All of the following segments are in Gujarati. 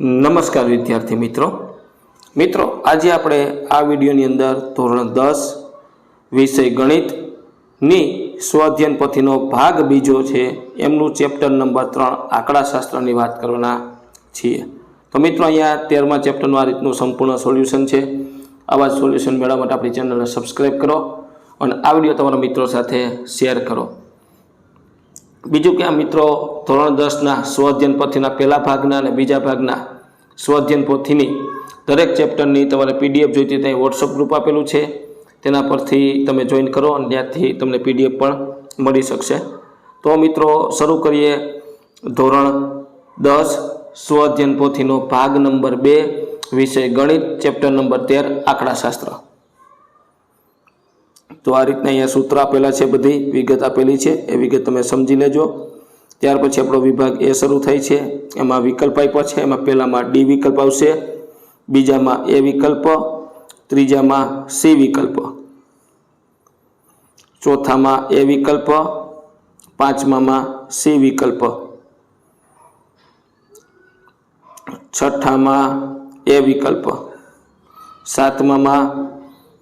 નમસ્કાર વિદ્યાર્થી મિત્રો. મિત્રો, આજે આપણે આ વિડીયોની અંદર ધોરણ દસ વિષય ગણિતની સ્વાધ્યન પોથીનો ભાગ બીજો છે. એમનું ચેપ્ટર નંબર ત્રણ આંકડાશાસ્ત્રની વાત કરવાના છીએ. તો મિત્રો, અહીંયા તેરમા ચેપ્ટરનું આ રીતનું સંપૂર્ણ સોલ્યુશન છે. આવા સોલ્યુશન મેળવવા માટે આપણી ચેનલને સબસ્ક્રાઈબ કરો અને આ વીડિયો તમારા મિત્રો સાથે શેર કરો. બીજું કે આ મિત્રો, ધોરણ દસના સ્વઅધ્યયન પોથીના પહેલા ભાગના અને બીજા ભાગના સ્વઅધ્યયન પોથીની દરેક ચેપ્ટરની તમારે પીડીએફ જોઈતી ત્યાં વોટ્સઅપ ગ્રુપ આપેલું છે. તેના પરથી તમે જોઈન કરો અને ત્યાંથી તમને પીડીએફ પણ મળી શકશે. તો મિત્રો, શરૂ કરીએ ધોરણ દસ સ્વઅધ્યયન પોથીનો ભાગ નંબર બે, વિષય ગણિત, ચેપ્ટર નંબર તેર, આંકડાશાસ્ત્ર. તો આ રીતના અહીંયા સૂત્ર આપેલા છે, બધી વિગત આપેલી છે. એ વિગત તમે સમજી લેજો. ત્યાર પછી આપણો વિભાગ એ શરૂ થાય છે. એમાં વિકલ્પ આપ્યા છે. એમાં પહેલામાં ડી વિકલ્પ આવશે, બીજામાં એ વિકલ્પ, ત્રીજામાં સી વિકલ્પ. ચોથામાં એ વિકલ્પ, પાંચમામાં સી વિકલ્પ. છઠ્ઠામાં એ વિકલ્પ. સાતમામાં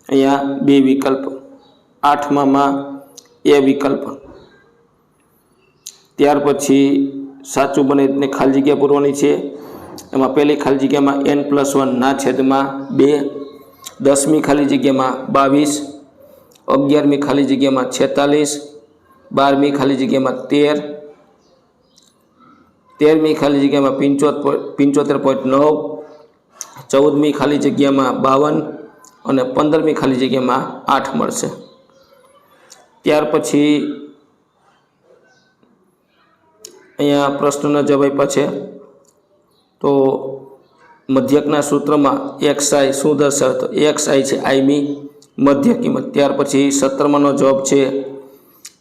અહીંયા બી વિકલ્પ. આઠમામાં એ વિકલ્પ. ત્યાર પછી સાચું બને એટલે ખાલી જગ્યા પૂરવાની છે. એમાં પહેલી ખાલી જગ્યામાં એન પ્લસ વનના છેદમાં બે, દસમી ખાલી જગ્યામાં બાવીસ, અગિયારમી ખાલી જગ્યામાં છેતાલીસ, બારમી ખાલી જગ્યામાં તેર, તેરમી ખાલી જગ્યામાં પંચોતેર પંચોતેર પોઈન્ટ નવ, ચૌદમી ખાલી જગ્યામાં બાવન અને પંદરમી ખાલી જગ્યામાં આઠ મળશે. ત્યાર પછી અહીંયા પ્રશ્નના જવાબ આપ્યા છે. તો મધ્યકના સૂત્રમાં એક્સ આઈ શું દર્શાવે તો એક્સ આઈ છે આઈમી મધ્ય કિંમત. ત્યાર પછી સત્તરમાંનો જવાબ છે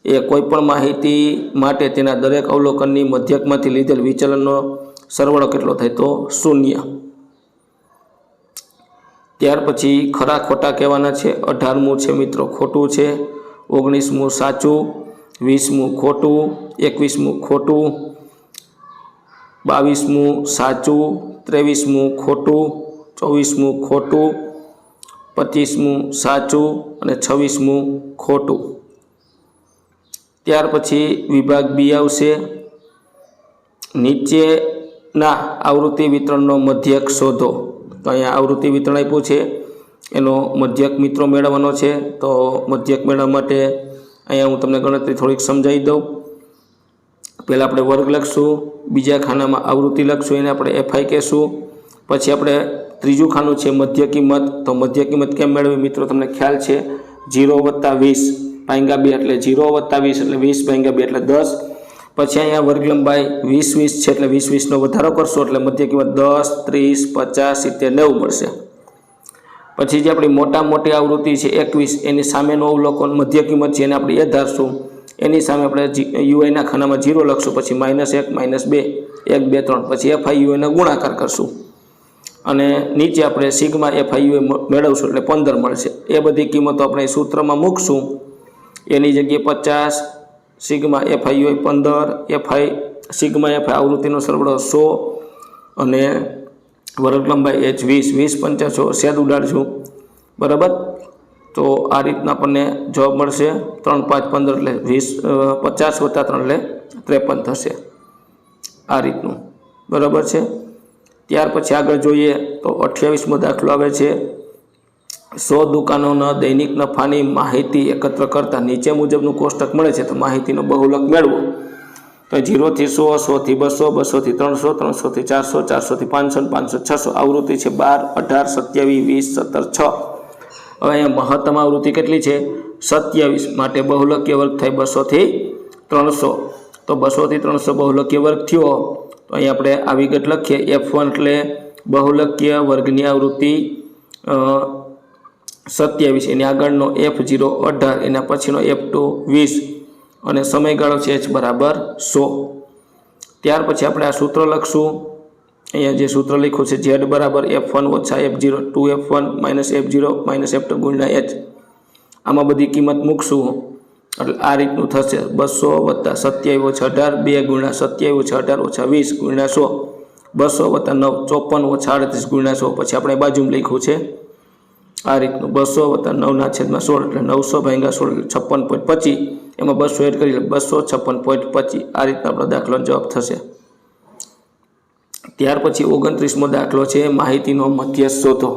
એ કોઈપણ માહિતી માટે તેના દરેક અવલોકનની મધ્યકમાંથી લીધેલ વિચલનનો સરવાળો કેટલો થાય તો શૂન્ય. ત્યાર પછી ખરા ખોટા કહેવાના છે. અઢારમું છે મિત્રો, ખોટું છે. ઓગણીસમું સાચું, વીસમું ખોટું, એકવીસમું ખોટું, બાવીસમું સાચું, ત્રેવીસમું ખોટું, ચોવીસમું ખોટું, પચીસમું સાચું અને છવ્વીસમું ખોટું. ત્યાર પછી વિભાગ બી આવશે. નીચેના આવૃત્તિ વિતરણનો મધ્યક શોધો. તો અહીંયા આવૃત્તિ વિતરણ આપ્યું છે. એનો મધ્યક મિત્રો મેળવવાનો છે, તો મધ્યક મેળવવા માટે અહીંયા હું તમને ગણતરી થોડીક સમજાવી દઉં. પહેલાં આપણે વર્ગ લખશું, બીજા ખાનામાં આવૃત્તિ લખશું, એને આપણે એફઆઈ કહેશું. પછી આપણે ત્રીજું ખાનું છે મધ્ય કિંમત, તો મધ્ય કિંમત કેમ મેળવી મિત્રો તમને ખ્યાલ છે? જીરો વત્તા વીસ ભાંગા બે એટલે જીરો વત્તા વીસ એટલે વીસ ભાંગા બે એટલે દસ. પછી અહીંયા વર્ગ લંબાઈ વીસ વીસ છે એટલે વીસ વીસનો વધારો કરશો એટલે મધ્ય કિંમત દસ, ત્રીસ, પચાસ, સિત્તેર, નેવું મળશે. પછી જે આપણી મોટા મોટી આવૃત્તિ છે, એકવીસ, એની સામેનું અવલોકન મધ્ય કિંમત છે, એને આપણે એ ધારશું. એની સામે આપણે યુઆઈના ખાનામાં જીરો લખશું, પછી માઇનસ એક માઇનસ બે, એક, બે, ત્રણ, પછી એફઆઈ યુઆઈનો ગુણાકાર કરશું. અને નીચે આપણે સિગમાં એફઆઈ યુએ મેળવશું, એટલે પંદર મળશે. એ બધી કિંમતો આપણે સૂત્રમાં મૂકશું. એની જગ્યાએ પચાસ સિગમાં એફઆઈ યુએ પંદર એફઆઈ સિગમાં એફઆઈ આવૃત્તિનો સરવાળો સો, અને વર્ગ લંબાઈ એચ વીસ વીસ પંચાસો સેદ ઉડાડશું બરાબર? તો આ રીતના આપણને જવાબ મળશે ત્રણ પાંચ પંદર એટલે વીસ પચાસ વત્તા ત્રણ એટલે ત્રેપન થશે. આ રીતનું. બરાબર છે? ત્યાર પછી આગળ જોઈએ તો અઠ્યાવીસમો દાખલો આવે છે. સો દુકાનોના દૈનિક નફાની માહિતી એકત્ર કરતાં નીચે મુજબનું કોષ્ટક મળે છે. તો માહિતીનો બહુલક મેળવો. તો જીરોથી સો, સોથી બસો, બસોથી ત્રણસો, ત્રણસોથી ચારસો, ચારસોથી પાંચસો પાંચસો, છસો આવૃત્તિ છે બાર, અઢાર, સત્યાવીસ, વીસ, સત્તર, છ. હવે અહીંયા મહત્તમ આવૃત્તિ કેટલી છે? સત્યાવીસ માટે બહુલક્ય વર્ગ થાય બસોથી ત્રણસો. તો બસોથી ત્રણસો બહુલક્ય વર્ગ થયો. તો અહીં આપણે આ વિગત લખીએ. એફ વન એટલે બહુલકીય વર્ગની આવૃત્તિ સત્યાવીસ. એની આગળનો એફ જીરો અઢાર. એના પછીનો એફ ટુ વીસ. અને સમયગાળો છે એચ બરાબર સો. ત્યાર પછી આપણે આ સૂત્ર લખશું. અહીંયા જે સૂત્ર લખ્યું છે, ઝેડ બરાબર એફ વન ઓછા F zero, two F one minus F zero minus F two ગુણ્યા એચ. આમાં બધી કિંમત મૂકશું. એટલે આ રીતનું થશે. બસો વત્તા સત્યાવી ઓછા અઢાર, બે ગુણ્યા સત્યાવી ઓછા અઢાર ઓછા વીસ ગુણ્યા સો. બસો વત્તા નવ, ચોપન ઓછા અડત્રીસ ગુણ્યા સો. પછી આપણે બાજુમાં લખ્યું છે, આ રીતનું બસો વત્તા નવના છેદમાં સોળ એટલે નવસો ભાગ્યા સોળ છપ્પન પોઈન્ટ પચીસ. એમાં બસો એડ કરી લે, બસો છપ્પન પોઈન્ટ પચીસ આ રીતના આપણો દાખલો જવાબ થશે. ત્યાર પછી ઓગણત્રીસમો દાખલો છે, માહિતીનો મધ્યસ્થ શોધો.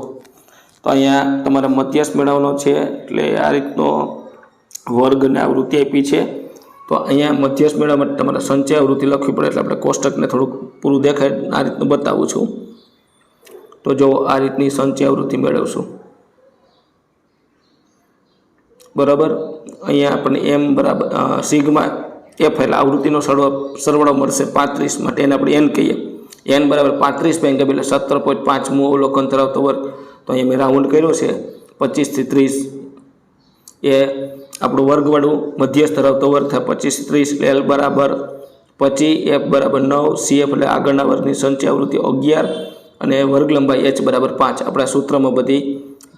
તો અહીંયા તમારે મધ્યસ્થ મેળવવાનો છે, એટલે આ રીતનો વર્ગ અને આવૃત્તિ આપી છે. તો અહીંયા મધ્યસ્થ મેળવવા માટે તમારે સંચય આવૃત્તિ લખવી પડે, એટલે આપણે કોષ્ટકને થોડુંક પૂરું દેખાય, આ રીતનું બતાવું છું. તો જો આ રીતની સંચય આવૃત્તિ મેળવશું. બરાબર? અહીંયા આપણને એમ બરાબર સિગ્મા એફ એટલે આવૃત્તિનો સરવાળો સરવાળો મળશે પાંત્રીસ માટે. એને આપણે એન કહીએ. એન બરાબર પાંત્રીસ બેંક એટલે સત્તર પોઈન્ટ પાંચમું અવલોકન ધરાવતો વર્ગ. તો અહીંયા મેં રાઉન્ડ કર્યો છે. પચીસથી ત્રીસ એ આપણું વર્ગવાળું મધ્યસ્થ ધરાવતો વર્ગ થાય પચીસથી ત્રીસ એલ બરાબર. પચીસ એફ બરાબર નવ સી એફ એટલે આગળના વર્ગની સંચય આવૃત્તિ અગિયાર અને વર્ગ લંબાઈ એચ બરાબર પાંચ. આપણા સૂત્રમાં બધી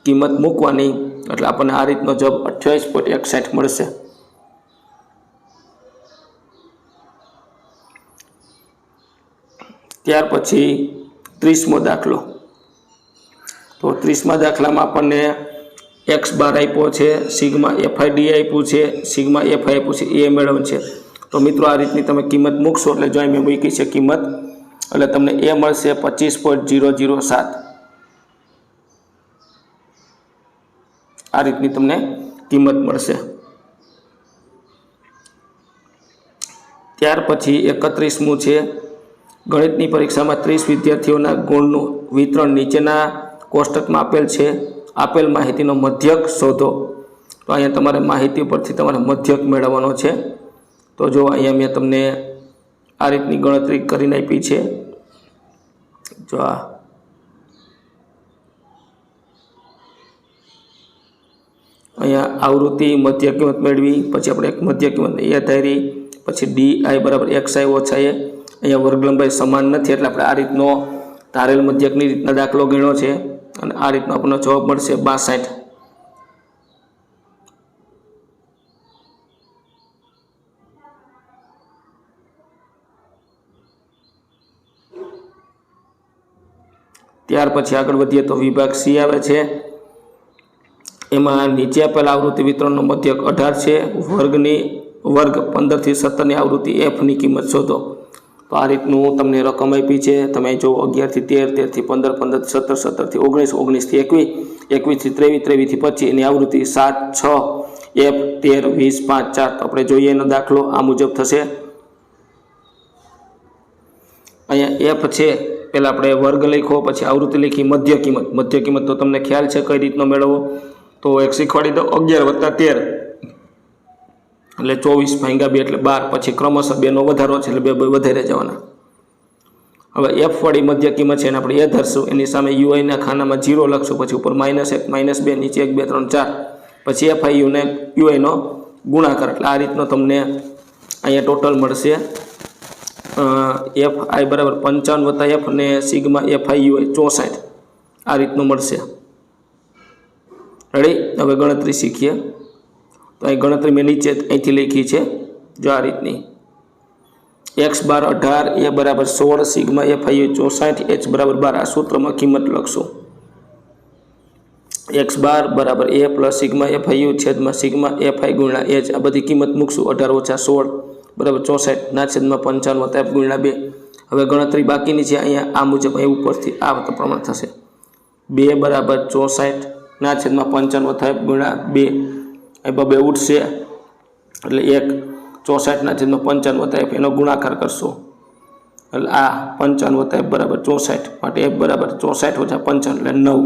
કિંમત મૂકવાની. એટલે આપણને આ રીતનો જવાબ અઠ્યાવીસ પોઈન્ટ એકસાઠ મળશે. ત્યાર પછી ત્રીસમો દાખલો. તો ત્રીસમા દાખલામાં આપણને એક્સ બાર આપ્યો છે, સિગમાં એફઆઈ ડી આપ્યું છે, સિગમાં એફઆઈ આપ્યું છે, એ મેળવવાનું છે. તો મિત્રો આ રીતની તમે કિંમત મૂકશો એટલે જો અહીં મેં મૂકી છે કિંમત. એટલે તમને એ મળશે પચીસ પોઈન્ટ જીરો જીરો સાત. આ રીતની તમને કિંમત મળશે. ત્યાર પછી એકત્રીસમું છે, ગણિતની પરીક્ષામાં ત્રીસ વિદ્યાર્થીઓના ગુણનું વિતરણ નીચેના કોષ્ટકમાં આપેલ છે. આપેલ માહિતીનો મધ્યક શોધો. તો અહીંયા તમારે માહિતી પરથી તમારે મધ્યક મેળવવાનો છે. તો જો અહીંયા મેં તમને આ રીતની ગણતરી કરીને આપી છે. જો આ અહીંયા આવૃત્તિ મધ્ય કિંમત મેળવી, પછી આપણે એક મધ્ય કિંમત એ ધારી, પછી ડી આઈ બરાબર એક્સ આઈ ઓછા એ. અહીંયા વર્ગલંબાઈ સમાન નથી, એટલે આપણે આ રીતનો તારેલ મધ્યકની રીતના દાખલો ગણ્યો છે અને આ રીતનો આપણને જવાબ મળશે બાસઠ. ત્યાર પછી આગળ વધીએ તો વિભાગ સી આવે છે. એમાં નીચે આપેલ આવૃત્તિ વિતરણનો મધ્યક અઢાર છે, વર્ગની વર્ગ પંદરથી સત્તરની આવૃત્તિ એફની કિંમત શોધો. તો આ રીતનું તમને રકમ આપી છે. તમે જો અગિયારથી તેર, તેરથી પંદર પંદરથી સત્તર, સત્તરથી ઓગણીસ, ઓગણીસથી એકવીસ, એકવીસથી ત્રેવીસ, ત્રેવીસથી પચીસ, એની આવૃત્તિ સાત, છ એફ તેર, વીસ, પાંચ, ચાર. આપણે જોઈએ એનો દાખલો. આ મુજબ થશે. અહીંયા એફ છે. પહેલાં આપણે વર્ગ લખ્યો પછી આવૃત્તિ લખી, મધ્ય કિંમત. મધ્ય કિંમત તો તમને ખ્યાલ છે કઈ રીતનો મેળવવો? તો એક શીખવાડી દો અગિયાર વત્તા તેર. એટલે ચોવીસ ભાંગ્યા બે એટલે બાર. પછી ક્રમશઃ બેનો વધારો છે એટલે બે બે વધારે જવાના. હવે એફ વાળી મધ્ય કિંમત છે એને આપણે એ ધરશું એની સામે યુઆઈના ખાનામાં જીરો લખશું. પછી ઉપર માઇનસ એક માઇનસ બે, નીચે એક, બે, ત્રણ, ચાર. પછી એફ આઈ યુને યુઆઈનો ગુણાકાર. એટલે આ રીતનો તમને અહીંયા ટોટલ મળશે. એફ આઈ બરાબર પંચાવન વત્તા એફ અને સિગમાં એફ આઈ યુઆઈ ચોસાઠ. આ રીતનું મળશે. રેડી હવે ગણતરી શીખીએ. તો અહીં ગણતરી મેં નીચે અહીંથી લખી છે. જો આ રીતની. એક્સ બાર અઢાર, એ બરાબર સોળ, સિગ્મા એ યુ ચોસાઠ એચ બરાબર બાર. આ સૂત્રમાં કિંમત લખશું. એક્સ બાર બરાબર A plus sigma A I છેદમાં સિગ્મા એ ફાઈ ગુણ્યા એચ આ બધી કિંમત મૂકશું. અઢાર ઓછા સોળ બરાબર ચોસઠ, ના છેદમાં પંચાણું એફ ગુણ્યા બે. હવે ગણતરી બાકીની છે. અહીંયા આ મુજબ અહીં ઉપરથી આ પ્રમાણ થશે. બે બરાબર ચોસઠ ના છેદમાં પંચાણું થાય ગુણ્યા બે. એ બે ઉઠશે એટલે એક ચોસઠના છેદમાં પંચાણું થાય, એનો ગુણાકાર કરશો. એટલે આ પંચાણું થાય બરાબર ચોસઠ. માટે એફ બરાબર ચોસઠ ઓછા પંચાણું એટલે નવ.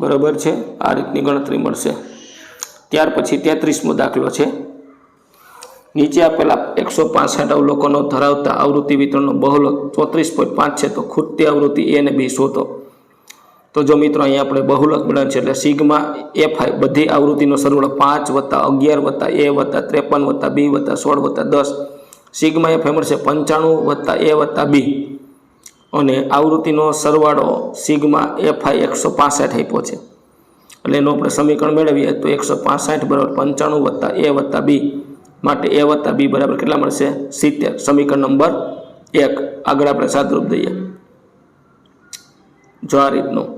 બરાબર છે? આ રીતની ગણતરી મળશે. ત્યાર પછી તેત્રીસમો દાખલો છે. નીચે આપેલા એકસો પાસઠ અવલોકનો ધરાવતા આવૃત્તિ વિતરણનો બહુલક ચોત્રીસ પોઈન્ટ પાંચ છે તો ખૂટતી આવૃત્તિ એ અને બી શોધો તો? જો મિત્રો અહીંયા આપણે બહુલક મેળવ્યું છે એટલે સિગમાં એફ આઈ બધી આવૃત્તિનો સરવાળો પાંચ વત્તા અગિયાર વત્તા એ વત્તા ત્રેપન વત્તા બી વત્તા સોળ વત્તા દસ. સિગ્મા એફ મળશે પંચાણું વત્તા એ વત્તા બી. અને આવૃત્તિનો સરવાળો સિગ્મા એફ આઈ એકસો પાસઠ આપ્યો છે. એટલે એનું આપણે સમીકરણ મેળવીએ તો એકસો પાસઠ બરાબર પંચાણું વત્તા એ વત્તા બી. માટે એ વત્તા બી બરાબર કેટલા મળશે? સિત્તેર. સમીકરણ નંબર એક. આગળ આપણે સાદરૂપ દઈએ. જો આ રીતનું.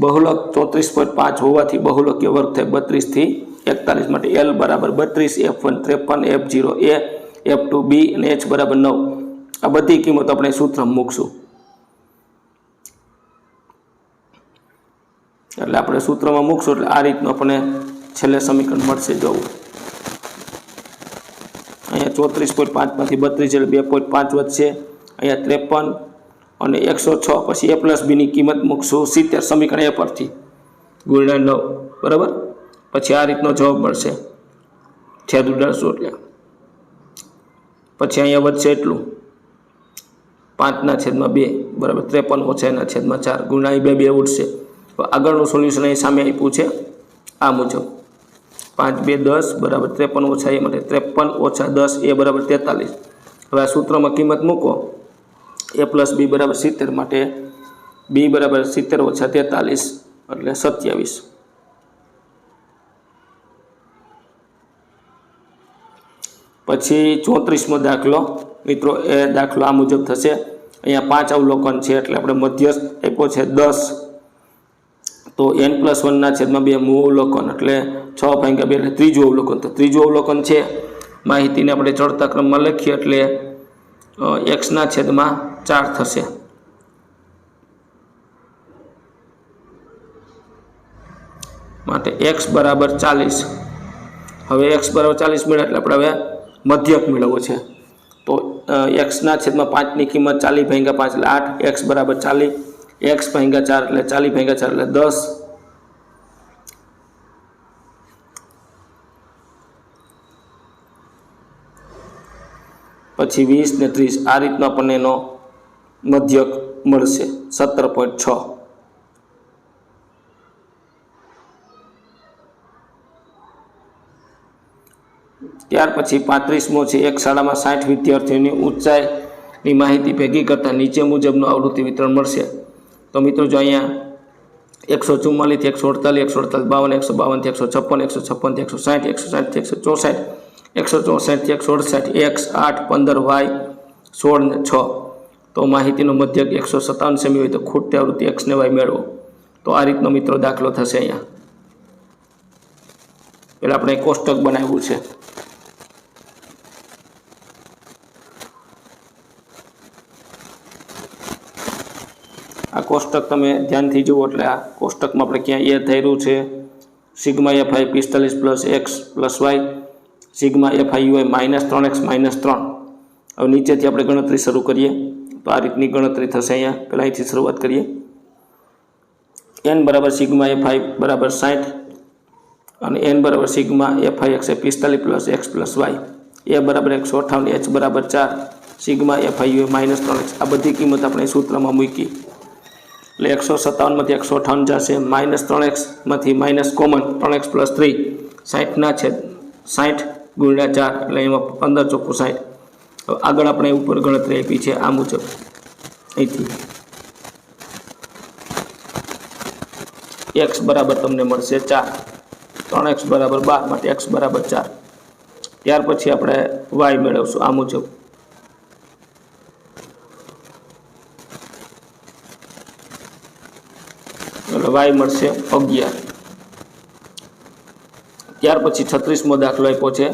બહુલક ચોત્રીસ પોઈન્ટ પાંચ હોવાથી બહુલકીય વર્ગ થાય બત્રીસથી એકતાલીસ માટે એલ બરાબર બત્રીસ એફ વન ત્રેપન F zero A F two B અને એચ બરાબર નવ. આ બધી કિંમત આપણે સૂત્રમાં મૂકશું. એટલે આપણે સૂત્રમાં મૂકશું એટલે આ રીતનું આપણે છેલ્લે સમીકરણ મળશે જોવું. અહીંયા ચોત્રીસ પોઈન્ટ પાંચમાંથી બત્રીસ એટલે બે પોઈન્ટ પાંચ વધશે. અહીંયા ત્રેપન અને એકસો છ પછી એ પ્લસ બીની કિંમત મૂકશું સિત્તેર સમીકરણ એ પરથી. ગુણ્યા નવ, બરાબર? પછી આ રીતનો જવાબ મળશે. છેદ ઉડાડશું એટલે. પછી અહીંયા વધશે એટલું. પાંચના છેદમાં બે, બરાબર? ત્રેપન ઓછા એના છેદમાં ચાર. અહીં બે બે ઉઠશે તો આગળનું સોલ્યુશન અહીં સામે આપ્યું છે. આ મુજબ. પાંચ, બે, દસ, બરાબર ત્રેપન ઓછા એ માટે ત્રેપન ઓછા દસ એ બરાબર તેતાલીસ. હવે આ સૂત્રમાં કિંમત મૂકો. એ પ્લસ બી બરાબર સિત્તેર માટે બી બરાબર સિત્તેર ઓછા તેતાલીસ એટલે સત્યાવીસ. પછી ચોત્રીસમો દાખલો. મિત્રો, એ દાખલો આ મુજબ થશે. અહીંયા પાંચ અવલોકન છે એટલે આપણે મધ્યસ્થ આપ્યો છે દસ. તો એન પ્લસ વનના છેદમાં બે મૂળ અવલોકન એટલે છ ભાંગ્યા બે એટલે ત્રીજું અવલોકન. તો ત્રીજું અવલોકન છે માહિતીને આપણે ચડતા ક્રમમાં લખીએ એટલે એક્સના છેદમાં ચાર થશે. માટે એક્સ બરાબર ચાલીસ. હવે એક્સ બરાબર ચાલીસ મળે એટલે આપણે હવે મધ્યક મેળવવો છે. તો એક્સના છેદમાં પાંચની કિંમત ચાલીસ ભાંગ્યા પાંચ એટલે આઠ. એક્સ બરાબર ચાલી એક્સ ભાંગ્યા ચાર એટલે ચાલીસ ભાંગ્યા ચાર એટલે દસ. પછી વીસ ને ત્રીસ, આ રીતનો આપણને એનો મધ્યક મળશે સત્તર પોઈન્ટ છ. ત્યાર પછી પાંત્રીસમો છે, એક શાળામાં સાઠ વિદ્યાર્થીઓની ઊંચાઈની માહિતી ભેગી કરતાં નીચે મુજબનું આવૃત્તિ વિતરણ મળશે. તો મિત્રો જો અહીંયા એકસો ચુમ્માલીસથી એકસો અડતાલીસ એકસો અડતાલીસ, બાવન, એકસો બાવનથી એકસો છપ્પન, એકસો છપ્પનથી એકસો સાઠ, એકસો સાઠથી એકસો ચોસઠ, એકસો ચોસઠથી એકસો અડસઠ, એક્સ, આઠ, પંદર, વાય, સોળ ને છ. તો માહિતીનો મધ્યક એકસો સત્તાવન સેમી હોય તો ખૂટતી આવૃત્તિ એક્સ ને વાય મેળવો. તો આ રીતનો મિત્રો દાખલો થશે અહીંયા. પેલા આપણે કોષ્ટક બનાવ્યું છે. કોષ્ટક તમે ધ્યાનથી જુઓ એટલે આ કોષ્ટકમાં આપણે ક્યાં એ થયેલું છે. સિગ્મા એફ આઈ પિસ્તાલીસ plus X plus Y. Sigma F I UI minus ત્રણ એક્સ માઇનસ ત્રણ. હવે નીચેથી આપણે ગણતરી શરૂ કરીએ. તો આ રીતની ગણતરી થશે અહીંયા. પહેલાં અહીંથી શરૂઆત કરીએ. એન બરાબર સિગ્મા એફ આઈ બરાબર સાઠ અને એન બરાબર સિગ્મા એફ આઈ એક્સ પિસ્તાલીસ plus X plus Y. A બરાબર એકસો અઠાવન, એચ બરાબર ચાર. Sigma F I U minus ત્રણ એક્સ. આ બધી કિંમત આપણે સૂત્રમાં મૂકી. એટલે એકસો સત્તાવનમાંથી એકસો અઠાવન જશે. માઇનસ ત્રણ એક્સમાંથી માઇનસ કોમન ત્રણ એક્સ પ્લસ થ્રી. સાઠના છે સાઠ ગુણ્યા ચાર. એટલે એમાં પંદર ચોખ્ખું સાઠ આગળ આપણે ઉપર ગણતરી આપી છે આ મુજબ. અહીંથી. એક્સ બરાબર તમને મળશે ચાર. ત્રણ એક્સ બરાબર બાર માટે એક્સ બરાબર ચાર. ત્યાર પછી આપણે વાય મેળવશું આ મુજબ. વાય મળશે અગિયાર. ત્યાર પછી છત્રીસમો દાખલો આપ્યો છે.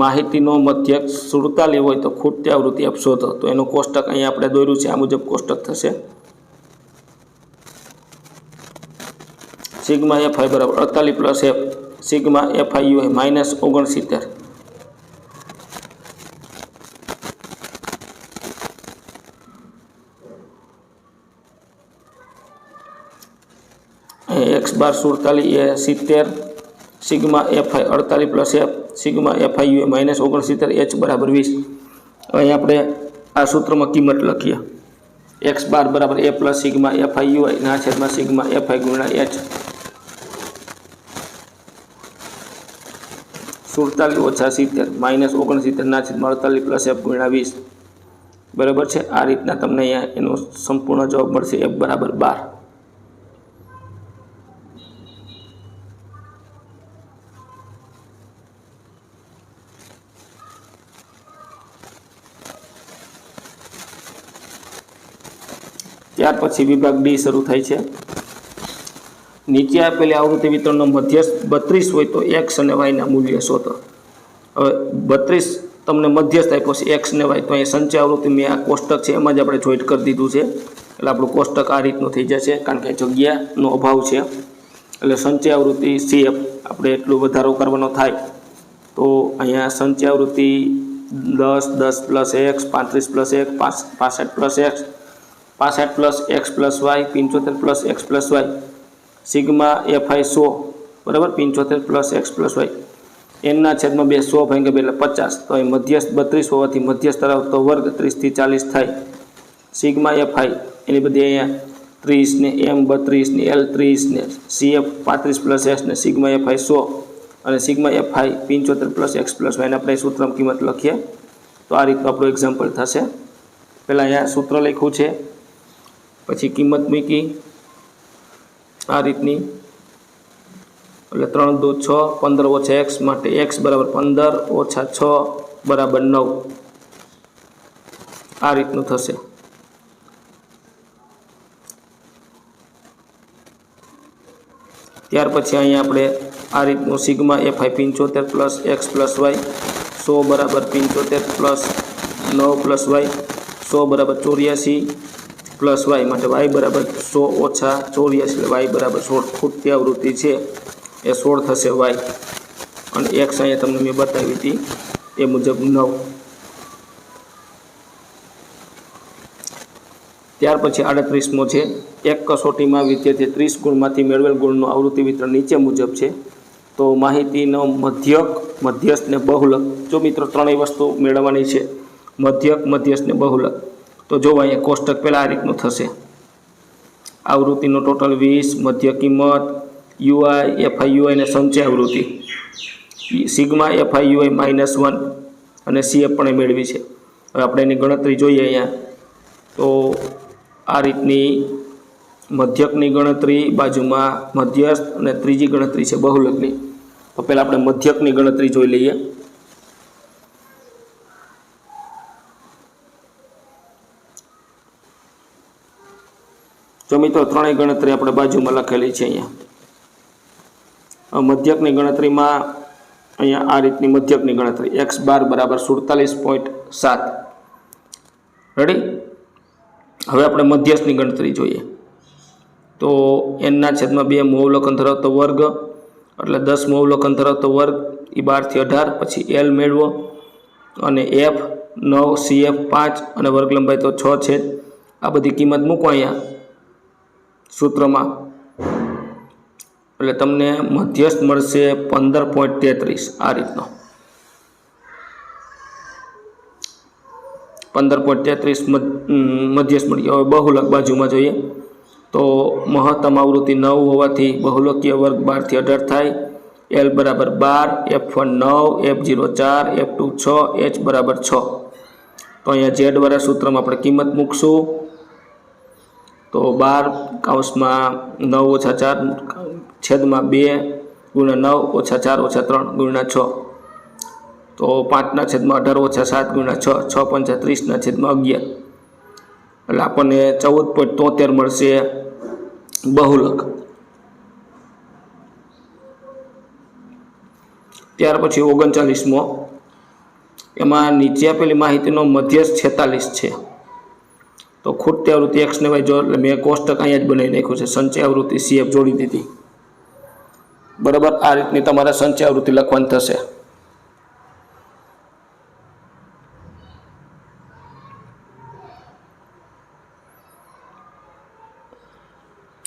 માહિતીનો મધ્યક સુડતાલી હોય તો ખૂટતી આવૃત્તિ આપ શોધો તો એનું કોષ્ટક અહીંયા આપણે દોર્યું છે. આ મુજબ કોષ્ટક થશે. સિગ્મા એફ આઈ બરાબર અડતાલીસ plus F. Sigma F I U minus ઓગણસિત્તેર એક્સ બાર સુડતાલીસ એ સિત્તેર, સિગ્મા એફ આઈ અડતાલીસ plus F, sigma F I U minus ઓગણસિત્તેર, એચ બરાબર વીસ. અહીં આપણે આ સૂત્રમાં કિંમત લખીએ. એક્સ બાર બરાબર A plus sigma F I U ના છેદમાં સિગ્મા એફ આઈ ગુણ્યા એચ. સુડતાલીસ ઓછા સિત્તેર, માઇનસ ઓગણસિત્તેર ના છેદમાં અડતાલીસ પ્લસ એફ ગુણ્યા વીસ. બરાબર છે? આ રીતના તમને અહીંયા એનો સંપૂર્ણ જવાબ મળશે, એફ બરાબર બાર. ત્યાર પછી વિભાગ ડી શરૂ થાય છે. નીચે આપેલી આવૃત્તિ વિતરણનો મધ્યસ્થ બત્રીસ હોય તો એક્સ અને વાયના મૂલ્ય શોધો. હવે બત્રીસ તમને મધ્યસ્થ આપ્યો છે એક્સ ને વાય તો અહીં સંચય આવૃત્તિ મેં આ કોષ્ટક છે એમાં જ આપણે જોઈન્ટ કરી દીધું છે. એટલે આપણું કોષ્ટક આ રીતનું થઈ જશે, કારણ કે જગ્યાનો અભાવ છે. એટલે સંચય આવૃત્તિ સીએફ આપણે એટલું વધારો કરવાનો થાય, તો અહીંયા સંચય આવૃત્તિ દસ દસ પ્લસ એક્સ પાંત્રીસ પ્લસ એક પાસઠ પ્લસ એક્સ પાસઠ પ્લસ એક્સ પ્લસ વાય, પંચોતેર plus X plus Y, sigma FI સો, બરાબર? પંચોતેર પ્લસ એક્સ પ્લસ વાય. એનના છેદમાં બે સો ભાંગે બે એટલે પચાસ. તો અહીં મધ્યસ્થ બત્રીસ હોવાથી મધ્યસ્થ ધરાવતો વર્ગ ત્રીસથી ચાલીસ થાય. સિગ્મા એફઆઈ એની બધી અહીંયા ત્રીસ ને એમ, બત્રીસ ને એલ, ત્રીસ ને સીએફ, પાંત્રીસ પ્લસ એસ ને સિગ્મા એફઆઈ સો. અને સિગ્મા એફઆઈ પંચોતેર પ્લસ એક્સ પ્લસ વાયને આપણે સૂત્રમાં કિંમત લખીએ. તો આ રીતનું આપણું એક્ઝામ્પલ થશે. પહેલાં અહીંયા સૂત્ર લખ્યું છે. પછી કિંમત મૂકી. આ રીતની. એટલે ત્રણ દો છ, પંદર ઓછા એક્સ માટે એક્સ બરાબર પંદર ઓછા છ બરાબર નવ. આ રીતનું થશે. ત્યાર પછી અહીંયા આપણે આ રીતનું સિગ્મા એફઆઈ પંચોતેર પ્લસ એક્સ પ્લસ વાય, સો બરાબર પંચોતેર પ્લસ નવ પ્લસ વાય, સો બરાબર ચોર્યાસી પ્લસ વાય માટે વાય બરાબર સો ઓછા ચોર્યાસી, એટલે વાય બરાબર સોળ. ખૂટતી આવૃત્તિ છે એ સોળ થશે વાય. અને એક્સ અહીંયા તમને મેં બતાવી હતી એ મુજબ નવ. ત્યાર પછી આડત્રીસમો છે. એક કસોટીમાં વિદ્યાર્થી ત્રીસ ગુણમાંથી મેળવેલ ગુણનું આવૃત્તિ વિતરણ નીચે મુજબ છે. તો માહિતીનો મધ્યક, મધ્યસ્થ ને બહુલક. જો મિત્રો ત્રણેય વસ્તુ મેળવવાની છે, મધ્યક, મધ્યસ્થ ને બહુલક. તો જો અહીંયા કોષ્ટક પહેલાં આ રીતનું થશે. આવૃત્તિનો ટોટલ વીસ, મધ્ય કિંમત, યુઆઈ, એફઆઈયુઆઈ અને સંચય આવૃત્તિ. Sigma FI UI minus one અને સીએફ પણ મેળવી છે. હવે આપણે એની ગણતરી જોઈએ અહીંયા. તો આ રીતની મધ્યકની ગણતરી, બાજુમાં મધ્યસ્થ અને ત્રીજી ગણતરી છે બહુલકની. તો પહેલાં આપણે મધ્યકની ગણતરી જોઈ લઈએ. જો મિત્રો, ત્રણેય ગણતરી આપણે બાજુમાં લખેલી છે અહીંયા. મધ્યકની ગણતરીમાં અહીંયા આ રીતની મધ્યકની ગણતરી. એક્સ બાર બરાબર સુડતાલીસ પોઈન્ટ સાત. રેડી હવે આપણે મધ્યસ્થની ગણતરી જોઈએ. તો એનના છેદમાં બે મોવલોકન ધરાવતો વર્ગ, એટલે દસ મોવલોકન ધરાવતો વર્ગ એ બારથી અઢાર, પછી એલ મેળવો, અને એફ નવ સી એફ પાંચ, અને વર્ગ લંબાઈ તો છ છે. આ બધી કિંમત મૂકો અહીંયા. સૂત્રમાં. એટલે તમને મધ્યસ્થ મળશે પંદર પોઈન્ટ તેત્રીસ આ રીતનો. પંદર પોઈન્ટ તેત્રીસ મધ્યસ્થ મળી ગયો. હવે બહુલક બાજુમાં જોઈએ. તો મહત્તમ આવૃત્તિ નવ હોવાથી બહુલકીય વર્ગ બારથી અઢાર થાય. એલ બરાબર બાર, એફ વન નવ, એફ જીરો ચાર, એફ ટુ છ, એચ બરાબર છ. તો અહીંયા ઝેડ વાળા સૂત્રમાં આપણે કિંમત મૂકશું. તો બાર કાઉસમાં નવ ઓછા ચાર છેદમાં બે ગુણ્યા નવ ઓછા ચાર ઓછા ત્રણ ગુણ્યા છ. તો પાંચના છેદમાં અઢાર ઓછા સાત ગુણ્યા છ છ પંચા ત્રીસના છેદમાં અગિયાર. એટલે આપણને ચૌદ પોઈન્ટ તોતેર મળશે બહુલક. ત્યાર પછી ઓગણચાલીસમો. એમાં નીચે આપેલી માહિતીનો મધ્યસ્થ છેતાલીસ છે. તો ખૂટતી આવૃત્તિ એક્સ ને વાય જો, એટલે મેં કોષ્ટક અહીંયા જ બનાવી નાખ્યું છે. સંચય આવૃત્તિ સીએફ જોડી દીધી. બરાબર? આ રીતની તમારે સંચય આવૃત્તિ લખવાની થશે.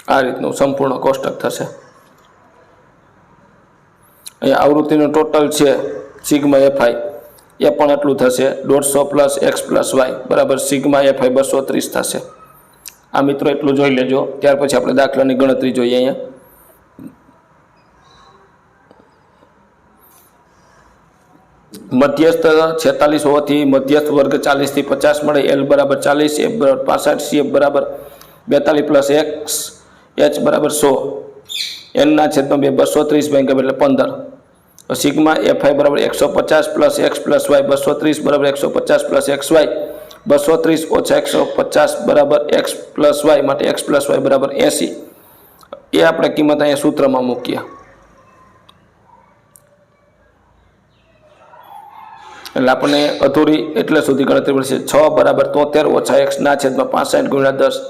આ રીતનું સંપૂર્ણ કોષ્ટક થશે. અહીંયા આવૃત્તિનું ટોટલ છે સિગ્મા એફઆઈ એ પણ એટલું થશે. દોઢસો પ્લસ એક્સ પ્લસ વાય બરાબર સિગ્મા એફઆઈ બસો ત્રીસ થશે. આ મિત્રો એટલું જોઈ લેજો. ત્યાર પછી આપણે દાખલાની ગણતરી જોઈએ અહીંયા. મધ્યસ્થ છેતાલીસ હોવાથી મધ્યસ્થ વર્ગ ચાલીસથી પચાસ મળે. એલ બરાબર ચાલીસ એફ બરાબર પાસઠ સી એફ બરાબર બેતાલીસ પ્લસ એક્સ એચ બરાબર સો. એનના છેદમાં બે, બસો ત્રીસ બેંક એટલે પંદર. સિગ્મા એફઆઈ બરાબર એકસો પચાસ પ્લસ એક્સ પ્લસ વાય બસો ત્રીસ બરાબર એકસો પચાસ પ્લસ એક્સ વાય બસો ત્રીસ ઓછા એકસો પચાસ બરાબર એક્સ પ્લસ વાય માટે એક્સ પ્લસ વાય બરાબર એંસી. એ આપણે કિંમત અહીંયા સૂત્રમાં મૂકીએ. એટલે આપણને અધૂરી એટલે સુધી ગણતરી મળશે. છ બરાબર તોતેર ઓછા એક્સના છેદમાં પાસઠ ગુણ્યા દસ.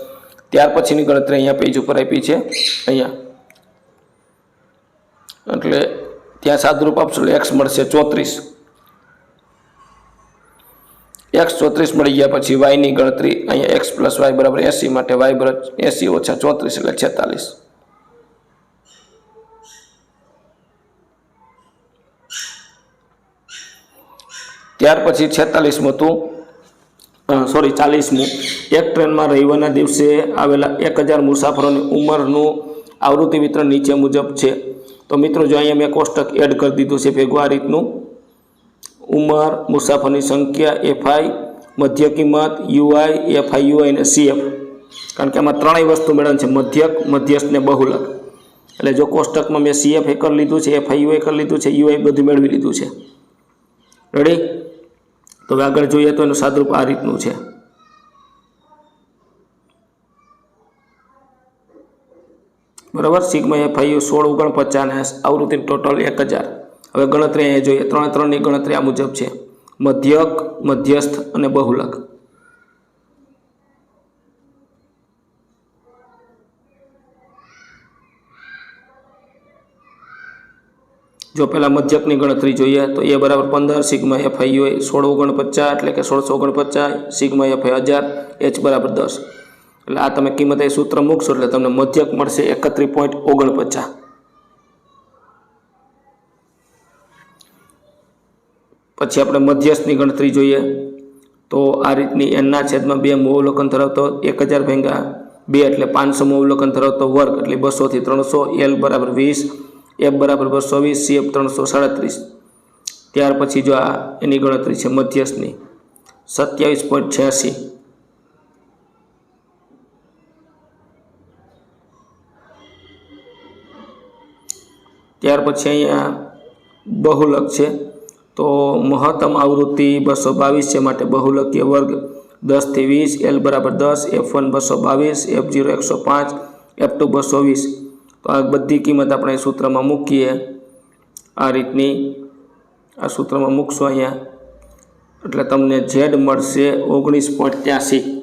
ત્યાર પછીની ગણતરી અહીંયા પેજ ઉપર આપી છે. અહીંયા. એટલે ત્યાં સાદરૂપ આપશો એક્સ મળશે ચોત્રીસ. એક્સ ચોત્રીસ મળી ગયા પછી વાયની ગણતરી, અહીંયા એક્સ પ્લસ વાય બરાબર એસી માટે વાય બરાબર એસી ઓછા ચોત્રીસ એટલે છેતાલીસ. ત્યાર પછી છેતાલીસમું હતું. સોરી ચાલીસમું. એક ટ્રેનમાં રવિવારના દિવસે આવેલા એક હજાર મુસાફરોની ઉંમરનું આવૃત્તિ વિતરણ નીચે મુજબ છે. તો મિત્રો જો અહીંયા મેં કોષ્ટક એડ કરી દીધું છે ભેગું આ રીતનું. ઉંમર, મુસાફરની સંખ્યા એફઆઈ મધ્ય કિંમત યુઆઈ એફઆઈ યુઆઈ અને સીએફ કારણ કે આમાં ત્રણેય વસ્તુ મેળવવાની છે, મધ્યક, મધ્યસ્થ ને બહુલક. એટલે જો કોષ્ટકમાં મેં સીએફ એ કરી લીધું છે એફઆઈ યુઆઈ કરી લીધું છે યુઆઈ બધું મેળવી લીધું છે. રેડી તો આગળ જોઈએ તો એનું સાદરૂપ આ રીતનું છે. બરાબર? સિગ્મા એફઆઈ સોળ ઓગણપચાસ આવૃત્તિ ટોટલ એક હજાર. હવે ગણતરી અહીંયા જોઈએ. ત્રણે ત્રણની ગણતરી આ મુજબ છે. મધ્યક, મધ્યસ્થ અને બહુલક. જો પહેલાં મધ્યકની ગણતરી જોઈએ તો એ બરાબર પંદર, સિગ્મા એફઆઈ હોય સોળ ઓગણપચાસ એટલે કે સોળસો ઓગણપચાસ, સિગ્મા એફઆઈ હજાર, એચ બરાબર દસ. એટલે આ તમે કિંમત એ સૂત્ર મૂકશો એટલે તમને મધ્યક મળશે એકત્રીસ પોઈન્ટ ઓગણપચાસ. પછી આપણે મધ્યસ્થની ગણતરી જોઈએ. તો આ રીતની એનના છેદમાં બે મૂવલોકન ધરાવતો એક હજાર ભેંગા બે એટલે પાંચસો મૂવલોકન ધરાવતો વર્ગ એટલે બસોથી ત્રણસો એલ બરાબર વીસ એફ બરાબર બસો વીસ સી એફ ત્રણસો સાડત્રીસ. ત્યાર પછી જો આ એની ગણતરી છે મધ્યસ્થની. સત્યાવીસ પોઈન્ટ છ્યાસી. ત્યાર પછી અહીંયા બહુલક છે. તો મહત્તમ આવૃત્તિ બસો બાવીસ છે માટે બહુલકીય વર્ગ દસથી વીસ, એલ બરાબર દસ, એફ વન બસો બાવીસ, એફ જીરો એકસો પાંચ, એફ ટુ બસો વીસ. તો આ બધી કિંમત આપણે સૂત્રમાં મૂકીએ. આ રીતની આ સૂત્રમાં મૂકશો અહીંયા. એટલે તમને ઝેડ મળશે ઓગણીસ પોઈન્ટ ત્યાસી.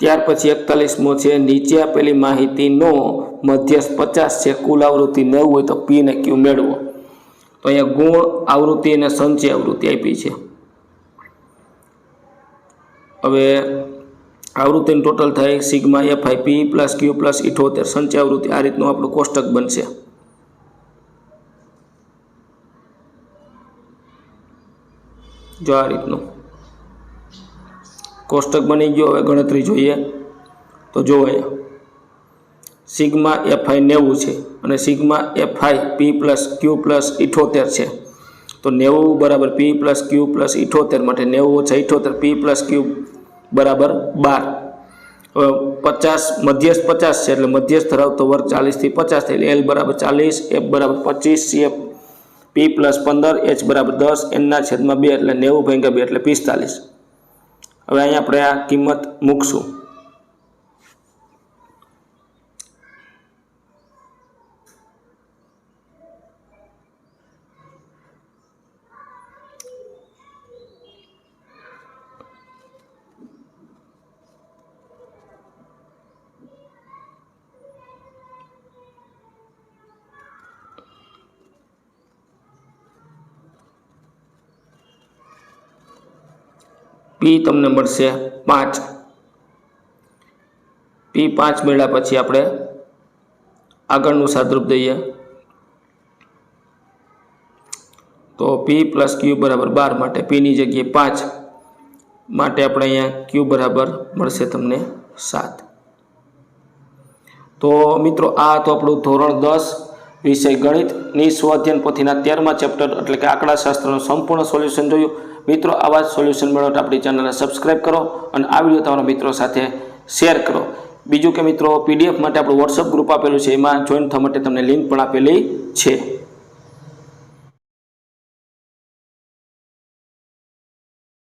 ત્યાર પછી એકતાલીસમો છે, નીચે આપેલી માહિતીનો મધ્યસ્થ પચાસ છે, કુલ આવૃત્તિ નેવું હોય તો પી ને ક્યુ મેળવો. તો અહીંયા ગુણ આવૃત્તિ અને સંચય આવૃત્તિ આપી છે. હવે આવૃત્તિનું ટોટલ થાય sigma F I P plus Q plus ઇઠોતેર. સંચય આવૃત્તિ આ રીતનું આપણું કોષ્ટક બનશે. જો આ રીતનું. કોષ્ટક બની ગયો, હવે ગણતરી જોઈએ. તો જો અહીંયા સિગ્મા એફઆઈ નેવું છે અને sigma FI P plus Q plus ઇઠોતેર છે. તો નેવું બરાબર પી પ્લસ ક્યુ પ્લસ ઇઠોતેર માટે નેવું ઓછા ઇઠોતેર પી પ્લસ ક્યુ બરાબર બાર. હવે પચાસ, મધ્યસ્થ પચાસ છે એટલે મધ્યસ્થ ધરાવતો વર્ગ ચાલીસથી પચાસ એટલે એલ બરાબર ચાલીસ, એફ બરાબર પચીસ સી એફ પી પ્લસ પંદર, એચ બરાબર દસ, એનના છેદમાં બે એટલે નેવું ભાગ્યા બે એટલે પિસ્તાલીસ. હવે અહીંયા આપણે આ કિંમત મૂકશું. પી તમને મળશે પાંચ. પી પાંચ મેળવ્યા પછી આપણે આગળનું સાદરૂપ દઈએ. તો પી પ્લસ ક્યુ બરાબર બાર માટે પીની જગ્યાએ પાંચ માટે આપણે અહીંયા ક્યુ બરાબર મળશે તમને સાત. તો મિત્રો આ તો આપણું ધોરણ દસ વિષય ગણિત. સ્વાધ્યાયન પોથીના તેરમા ચેપ્ટર એટલે કે આંકડાશાસ્ત્રનું સંપૂર્ણ સોલ્યુશન જોયું. મિત્રો આવા જ સોલ્યુશન મેળવવા માટે આપણી ચેનલને સબસ્ક્રાઈબ કરો અને આ વીડિયો તમારા મિત્રો સાથે શેર કરો. બીજું કે મિત્રો પીડીએફ માટે આપણું વોટ્સઅપ ગ્રુપ આપેલું છે, એમાં જોઈન થવા માટે તમને લિંક પણ આપેલી છે.